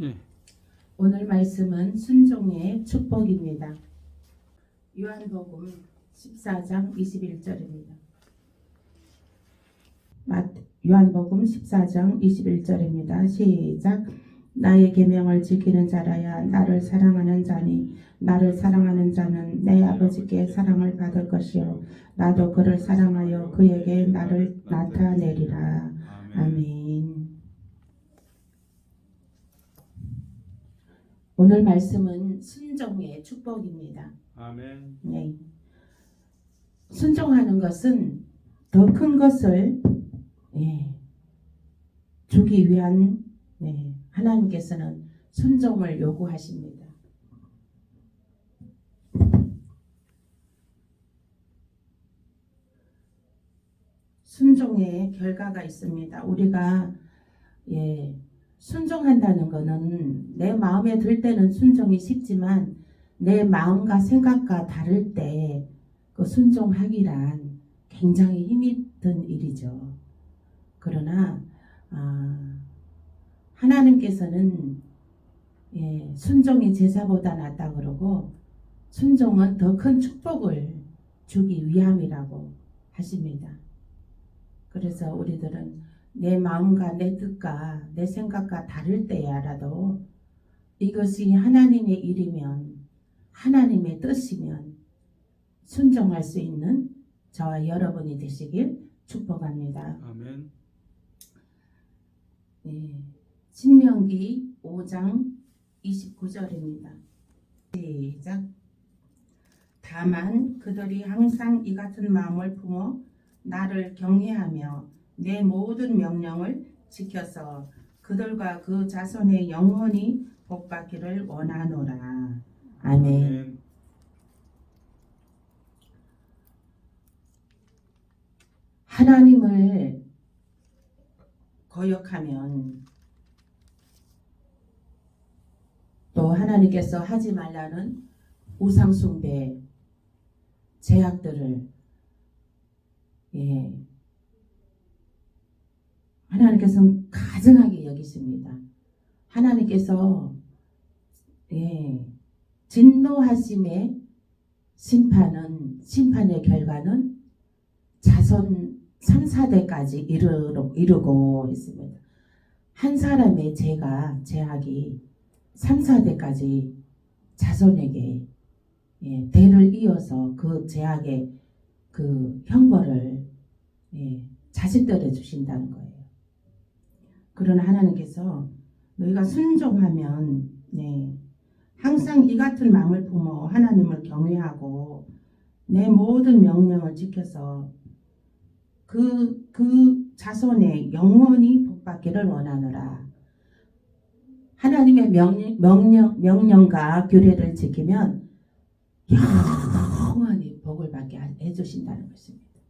예. 오늘 말씀은 순종의 축복입니다. 요한복음 14장 21절입니다. 요한복음 14장 21절입니다. 시작. 나의 계명을 지키는 자라야 나를 사랑하는 자니 나를 사랑하는 자는 내 아버지께 사랑을 받을 것이요 나도 그를 사랑하여 그에게 나를 나타내리라. 아멘. 오늘 말씀은 순종의 축복입니다. 아멘. 네. 순종하는 것은 더 큰 것을 예, 주기 위한 네, 하나님께서는 순종을 요구하십니다. 순종의 결과가 있습니다. 우리가 예, 순종한다는 것은 내 마음에 들 때는 순종이 쉽지만 내 마음과 생각과 다를 때 그 순종하기란 굉장히 힘이 든 일이죠. 그러나 아, 하나님께서는 예, 순종이 제사보다 낫다 그러고 순종은 더 큰 축복을 주기 위함이라고 하십니다. 그래서 우리들은 내 마음과 내 뜻과 내 생각과 다를 때야라도 이것이 하나님의 일이면 하나님의 뜻이면 순종할 수 있는 저와 여러분이 되시길 축복합니다. 아멘. 네. 신명기 5장 29절입니다. 시작. 다만 그들이 항상 이 같은 마음을 품어 나를 경외하며 내 모든 명령을 지켜서 그들과 그 자손의 영원히 복받기를 원하노라. 아멘. 하나님을 거역하면 또 하나님께서 하지 말라는 우상숭배 제약들을 예 하나님께서는 가증하게 여기십니다. 하나님께서 예 진노하심의 심판은 심판의 결과는 자손 3, 4대까지 이르, 이르고 있습니다. 한 사람의 죄가 죄악이 3, 4대까지 자손에게 예, 대를 이어서 그 죄악의 그 형벌을 예, 자식들에 주신다는 거예요. 그러나 하나님께서 너희가 순종하면 네, 항상 이 같은 마음을 품어 하나님을 경외하고 내 모든 명령을 지켜서 그, 그 자손의 영원히 복받기를 원하노라. 하나님의 명령, 명령, 명령과 규례를 지키면 영원히 복을 받게 해주신다는 것입니다.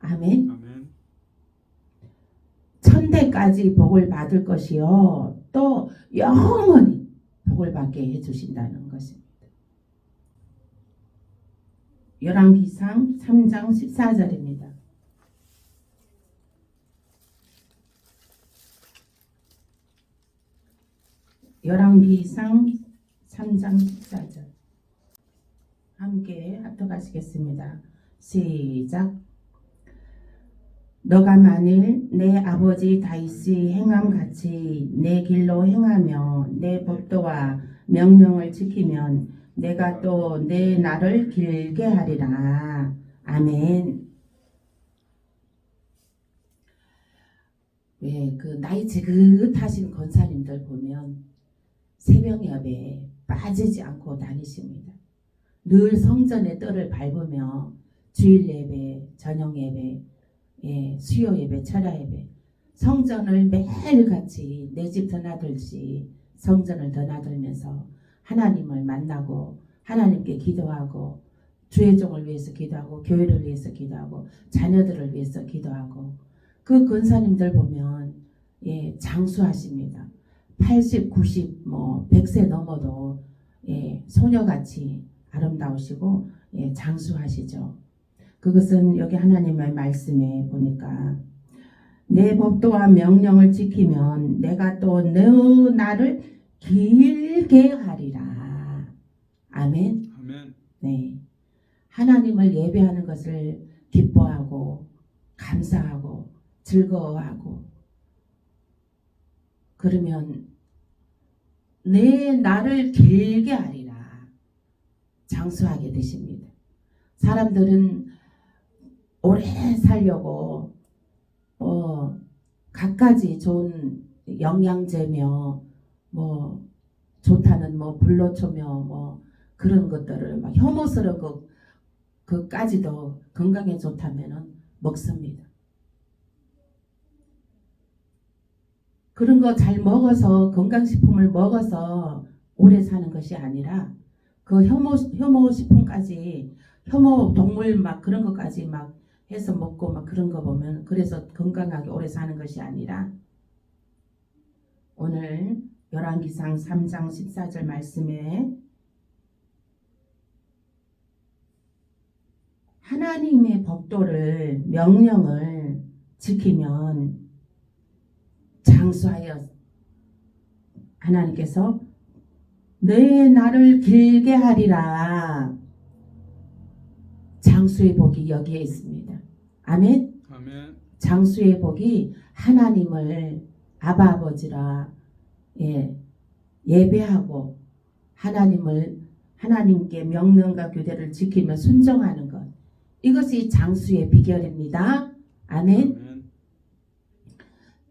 아멘. 아멘. 천대까지 복을 받을 것이요. 또 영원히 복을 받게 해주신다는 것입니다. 열왕기상 3장 14절입니다. 열왕기상 3장 14절 함께 합독하시겠습니다. 시작 너가 만일 내 아버지 다윗이 행함 같이 내 길로 행하며 내 법도와 명령을 지키면 내가 또 내 날을 길게 하리라. 아멘. 왜 그 나이 지긋하신 권사님들 보면 새벽 예배에 빠지지 않고 다니십니다. 늘 성전의 뜰을 밟으며 주일 예배, 저녁 예배, 예, 수요 예배, 철야 예배, 성전을 매일 같이 내 집 드나들지 성전을 드나들면서 하나님을 만나고 하나님께 기도하고 주의 종을 위해서 기도하고 교회를 위해서 기도하고 자녀들을 위해서 기도하고 그 근사님들 보면 예, 장수하십니다. 80, 90, 뭐 100세 넘어도 예, 소녀같이 아름다우시고 예, 장수하시죠. 그것은 여기 하나님의 말씀에 보니까 내 법도와 명령을 지키면 내가 또너 나를 길게 하리라. 아멘. 아멘. 네. 하나님을 예배하는 것을 기뻐하고 감사하고 즐거워하고 그러면 내 나를 길게 하리라 장수하게 되십니다. 사람들은 오래 살려고 어 갖가지 좋은 영양제며 뭐 좋다는 뭐 불로초며 뭐 그런 것들을 막 혐오스러운 것 그까지도 건강에 좋다면은 먹습니다. 그런 거 잘 먹어서 건강식품을 먹어서 오래 사는 것이 아니라 그 혐오 혐오 식품까지 혐오 동물 막 그런 것까지 막 해서 먹고 막 그런 거 보면 그래서 건강하게 오래 사는 것이 아니라 오늘 열왕기상 3장 14절 말씀에 하나님의 법도를 명령을 지키면 장수하여 하나님께서 내 나를 길게 하리라 장수의 복이 여기에 있습니다. 아멘. 아멘. 장수의 복이 하나님을 아바 아버지라 예, 예배하고 하나님을 하나님께 명령과 규례를 지키며 순종하는 것 이것이 장수의 비결입니다. 아멘. 아멘.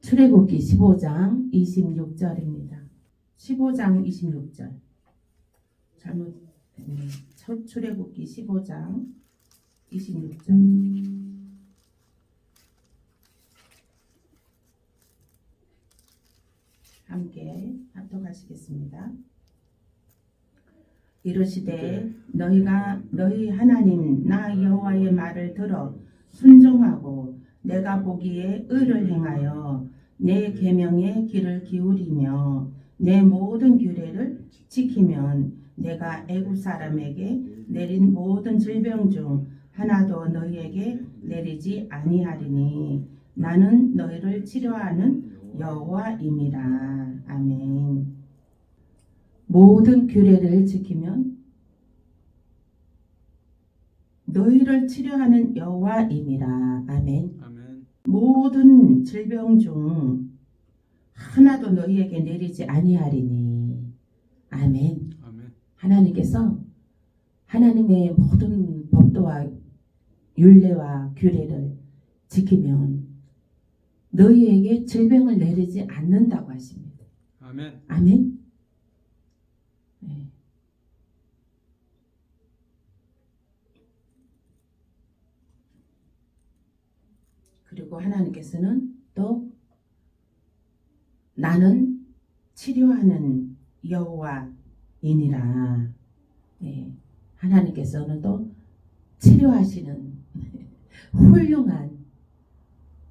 출애굽기 15장 26절입니다. 15장 26절. 잘못 음, 첫 출애굽기 15장 26절. 함께 합독하시겠습니다. 이르시되 너희가 너희 하나님 나 여호와의 말을 들어 순종하고 내가 보기에 의를 행하여 내 계명의 귀를 기울이며 내 모든 규례를 지키면 내가 애굽 사람에게 내린 모든 질병 중 하나도 너희에게 내리지 아니하리니 나는 너희를 치료하는 여호와임이라 아멘. 모든 규례를 지키면 너희를 치료하는 여호와임이라 아멘. 아멘. 모든 질병 중 하나도 너희에게 내리지 아니하리니 아멘. 아멘. 하나님께서 하나님의 모든 법도와 율례와 규례를 지키면 너희에게 질병을 내리지 않는다고 하십니다. 아멘. 아멘. 네. 그리고 하나님께서는 또 나는 치료하는 여호와이니라. 네. 하나님께서는 또 치료하시는 훌륭한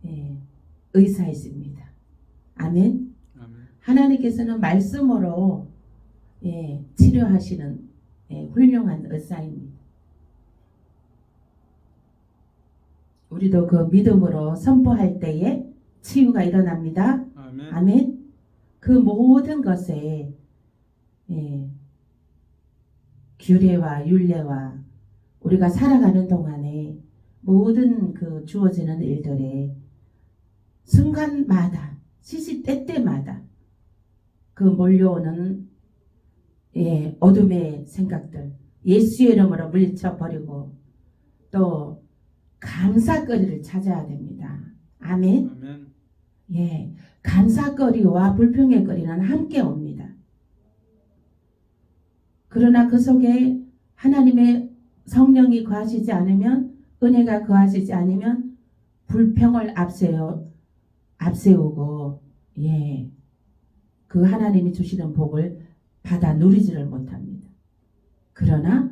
예, 의사이십니다. 아멘. 아멘. 하나님께서는 말씀으로 예, 치료하시는 예, 훌륭한 의사입니다. 우리도 그 믿음으로 선포할 때에 치유가 일어납니다. 아멘. 아멘. 그 모든 것에 예, 규례와 율례와 우리가 살아가는 동안에 모든 그 주어지는 일들에 순간마다 시시때때마다 그 몰려오는 예, 어둠의 생각들 예수의 이름으로 물리쳐 버리고 또 감사거리를 찾아야 됩니다. 아멘. 아멘. 예, 감사거리와 불평의 거리는 함께 옵니다. 그러나 그 속에 하나님의 성령이 거하시지 않으면 은혜가 거하시지 않으면 불평을 앞세워 앞세우고 예, 그 하나님이 주시는 복을 받아 누리지를 못합니다. 그러나